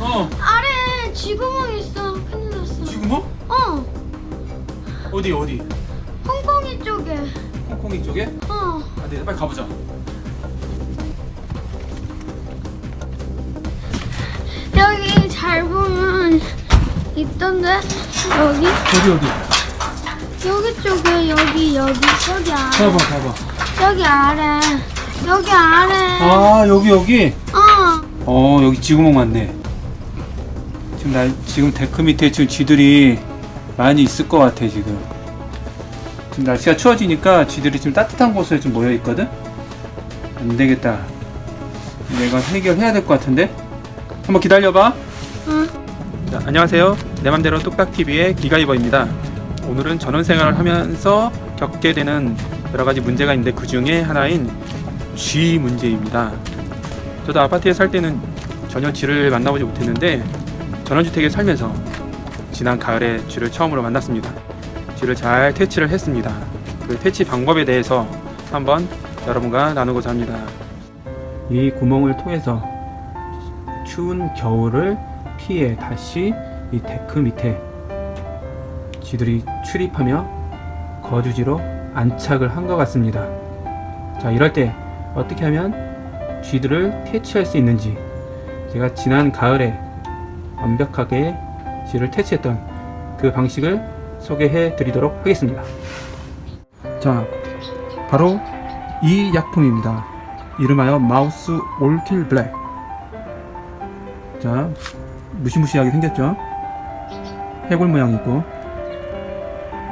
어 아래 쥐구멍 있어. 큰일 났어. 뭐? 어, 어디 어디? 콩콩이 쪽에. 콩콩이 쪽에? 어. 아, 네 빨리 가보자. 여기 잘 보면 있던데 여기 어디 어디? 여기 쪽에 여기 여기 저기 아래 봐봐 봐봐. 저기 아래 여기 아래 아 여기 여기. 어 어 여기 지구멍 많네. 지금 날 지금 데크 밑에 지금 쥐들이 많이 있을 것 같아 지금. 지금 날씨가 추워지니까 쥐들이 지금 따뜻한 곳에 좀 모여 있거든. 안 되겠다. 내가 해결해야 될 것 같은데. 한번 기다려봐. 응. 자, 안녕하세요. 내 맘대로 뚝딱TV의 기가이버입니다. 오늘은 전원 생활을 하면서 겪게 되는 여러 가지 문제가 있는데 그 중에 하나인 쥐 문제입니다. 저도 아파트에 살 때는 전혀 쥐를 만나보지 못했는데 전원주택에 살면서 지난 가을에 쥐를 처음으로 만났습니다. 쥐를 잘 퇴치를 했습니다. 그 퇴치 방법에 대해서 한번 여러분과 나누고자 합니다. 이 구멍을 통해서 추운 겨울을 피해 다시 이 데크 밑에 쥐들이 출입하며 거주지로 안착을 한 것 같습니다. 자, 이럴 때 어떻게 하면 쥐들을 퇴치할 수 있는지 제가 지난 가을에 완벽하게 쥐를 퇴치했던 그 방식을 소개해 드리도록 하겠습니다. 자, 바로 이 약품입니다. 이름하여 마우스 올킬 블랙. 자, 무시무시하게 생겼죠? 해골 모양 있고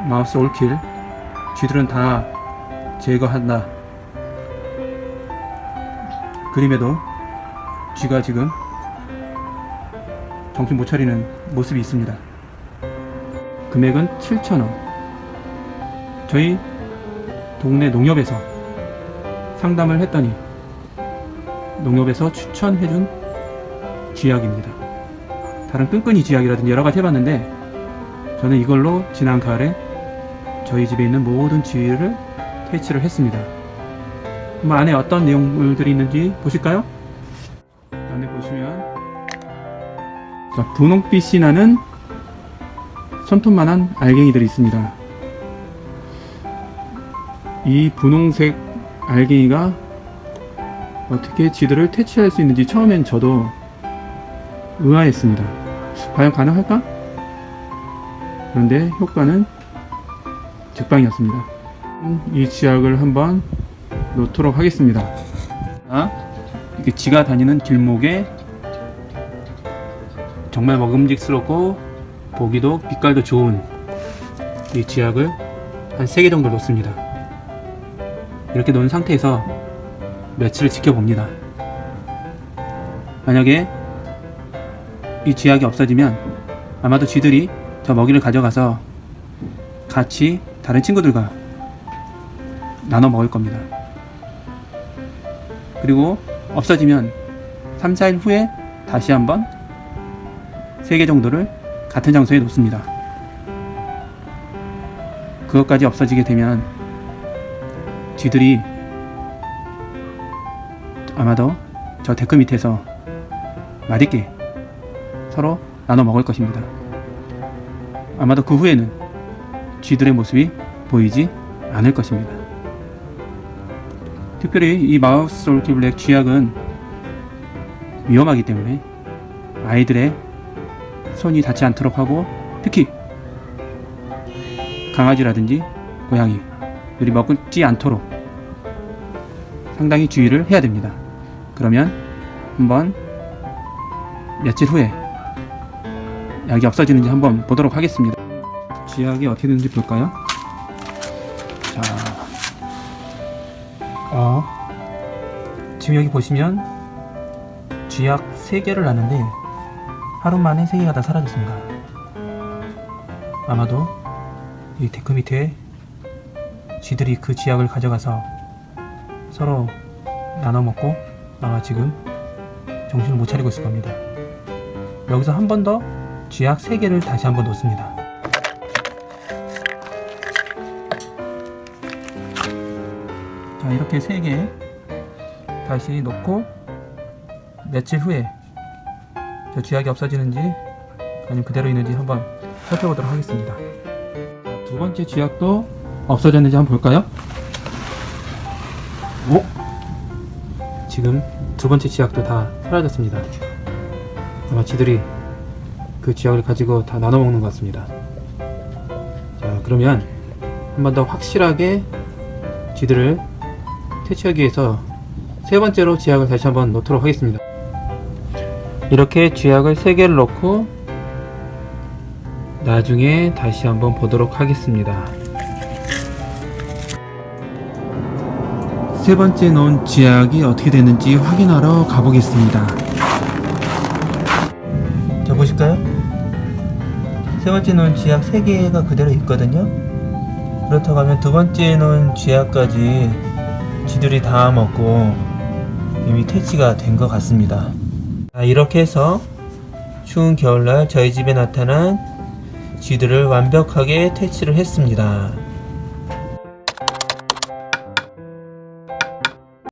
마우스 올킬 쥐들은 다 제거한다 그림에도 쥐가 지금 정신 못 차리는 모습이 있습니다 금액은 7,000원 저희 동네 농협에서 상담을 했더니 농협에서 추천해준 쥐약입니다 다른 끈끈이 쥐약이라든지 여러 가지 해봤는데 저는 이걸로 지난 가을에 저희 집에 있는 모든 쥐를 퇴치를 했습니다. 한번 안에 어떤 내용물들이 있는지 보실까요? 자, 분홍빛이 나는 손톱만한 알갱이들이 있습니다. 이 분홍색 알갱이가 어떻게 쥐들을 퇴치할 수 있는지 처음엔 저도 의아했습니다. 과연 가능할까? 그런데 효과는 즉방이었습니다. 이 지약을 한번 놓도록 하겠습니다. 아, 이게 쥐가 다니는 길목에 정말 먹음직스럽고 보기도 빛깔도 좋은 이 지약을 한 3개 정도 놓습니다. 이렇게 놓은 상태에서 며칠을 지켜봅니다. 만약에 이 쥐약이 없어지면 아마도 쥐들이 저 먹이를 가져가서 같이 다른 친구들과 나눠 먹을 겁니다. 그리고 없어지면 3, 4일 후에 다시 한번 3개 정도를 같은 장소에 놓습니다. 그것까지 없어지게 되면 쥐들이 아마도 저 데크 밑에서 맛있게 서로 나눠 먹을 것입니다. 아마도 그 후에는 쥐들의 모습이 보이지 않을 것입니다. 특별히 이 마우스 솔키 블랙 쥐약은 위험하기 때문에 아이들의 손이 닿지 않도록 하고 특히 강아지라든지 고양이 들이 먹지 않도록 상당히 주의를 해야 됩니다. 그러면 한번 며칠 후에 약이 없어지는지 한번 보도록 하겠습니다. 쥐약이 어떻게 되는지 볼까요? 자, 어, 지금 여기 보시면 쥐약 3개를 놨는데 하루 만에 3개가 다 사라졌습니다. 아마도 이 데크 밑에 쥐들이 그 쥐약을 가져가서 서로 나눠 먹고 아마 지금 정신을 못 차리고 있을 겁니다. 여기서 한 번 더 쥐약 3개를 다시 한 번 놓습니다. 자, 이렇게 3개 다시 놓고 며칠 후에 저 쥐약이 없어지는지 아니면 그대로 있는지 한번 살펴보도록 하겠습니다. 두 번째 쥐약도 없어졌는지 한번 볼까요? 오? 지금 두 번째 쥐약도 다 사라졌습니다. 아마 쥐들이 그 쥐약을 가지고 다 나눠 먹는 것 같습니다. 자, 그러면 한 번 더 확실하게 쥐들을 퇴치하기 위해서 세 번째로 쥐약을 다시 한번 넣도록 하겠습니다. 이렇게 쥐약을 세 개를 넣고 나중에 다시 한번 보도록 하겠습니다. 세 번째 놓은 쥐약이 어떻게 됐는지 확인하러 가보겠습니다. 자 보실까요? 세 번째 놓은 쥐약 세 개가 그대로 있거든요. 그렇다고 하면 두 번째 놓은 쥐약까지 쥐들이 다 먹고 이미 퇴치가 된 것 같습니다. 자, 이렇게 해서 추운 겨울날 저희 집에 나타난 쥐들을 완벽하게 퇴치를 했습니다.